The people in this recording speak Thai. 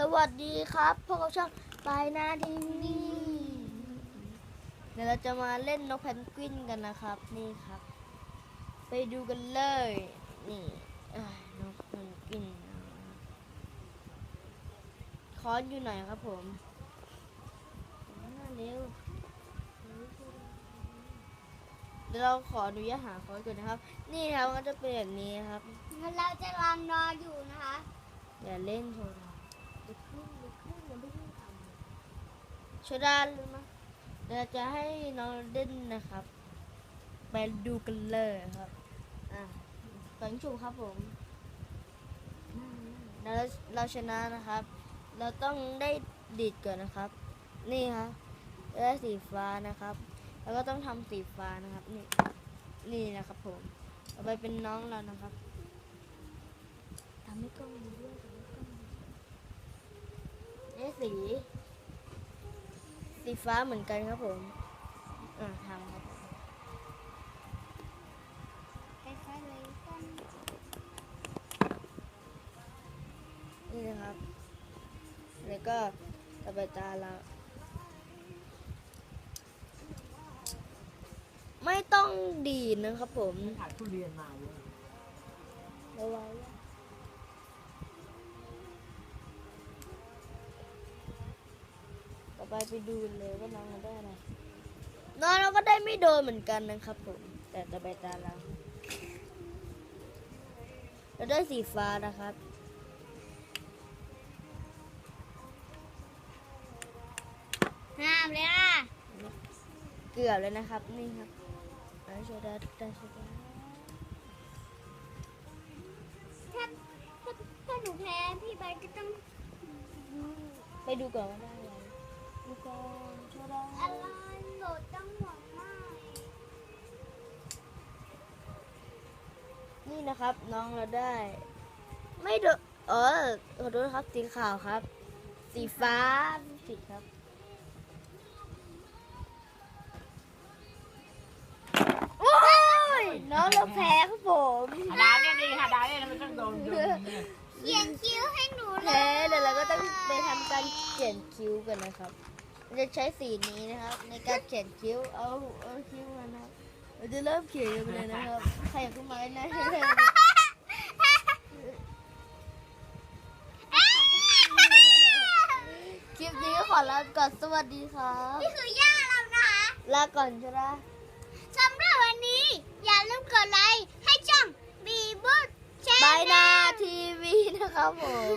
สวัสดีครับพวกเราช่องปลายนาทีวีเดี๋ยวเราจะมาเล่นนกแพนกวินกันนะครับ นี่ครับ ไปดูกันเลย นี่เอ้ยนกแพนกวินนะครับคอนอยู่ไหนครับผมมาเร็วเดี๋ยวเราขออนุญาตหาคอนก่อนนะครับ นี่ครับก็จะเป็นแบบนี้ครับงั้นเราจะลองรออยู่นะคะ อย่าเล่นโทรศัพท์ลุกขึ้นลุกขึ้นอย่าเพิ่งทำ ชดารู้ไหมเดี๋ยวจะให้น้องเล่นนะครับ ไปดูกันเลยครับ อะฝังชุบครับผมแล้วเราชนะนะครับ เราต้องได้ดีดก่อนนะครับ นี่ครับได้สีฟ้านะครับ แล้วก็ต้องทำสีฟ้านะครับ นี่ นี่นะครับผมต่อไปเป็นน้องเรานะครับทำให้กล้องดูด้วยทำให้กล้องดูนี่สี สีฟ้าเหมือนกันครับผมอ่าทำครับผมคล้ายๆเลยกันนี่นะครับ แล้วก็ต่อไปตาเราไม่ต้องดีดนะครับผม ถ่ายทุเรียนมาเว้ย ระวังต่อ ไปไปดูเลยว่าน้องเราได้อะไรน้องเราก็ได้ไม่โดนเหมือนกันนะครับผม แต่ต่อไปตาเราเราได้สีฟ้านะครับห้ามเลยอะ เกือบเลยนะครับ นี่ครับอันนี้ได้ได้ใช่ไหมถ้าถ้าถ้าหนูแพ้พี่ใบก็ต้อง ไปดูก่อนว่าได้ อะไรดูก่อนช่วยได้อะไรโหลดต้องหวังมากนี่นะครับน้องเราได้ ไม่โดนเออขอโทษครับสีขาวครับ สีฟ้าผิดครับ โอ้ยน้องเราแพ้ครับผมหาดาวเนี่ยดีหาดาวเนี่ยมันต้องโดนโดนเนี่ยเขียนคิ้วให้หนูเลแพ้ย เดี๋ยวเราก็ต้องไปทำการเขียนคิ้วกันนะครับเรา จะใช้สีนี้นะครับ ในการเขียนคิ้วเอาเอาคิ้วมานะครับเราจะเริ่มเขียนกันเลยนะครับใครอยากขึ้นมาได้เลยคลิปนี้ขอลาก่อนสวัสดีครับนี่คือย่าเรานะคะลาก่อนใช่ไหมสำหรับวันนี้ อย่าลืมกดไลค์ให้ช่องบีบูแชบายนนาทีวีนะครับผม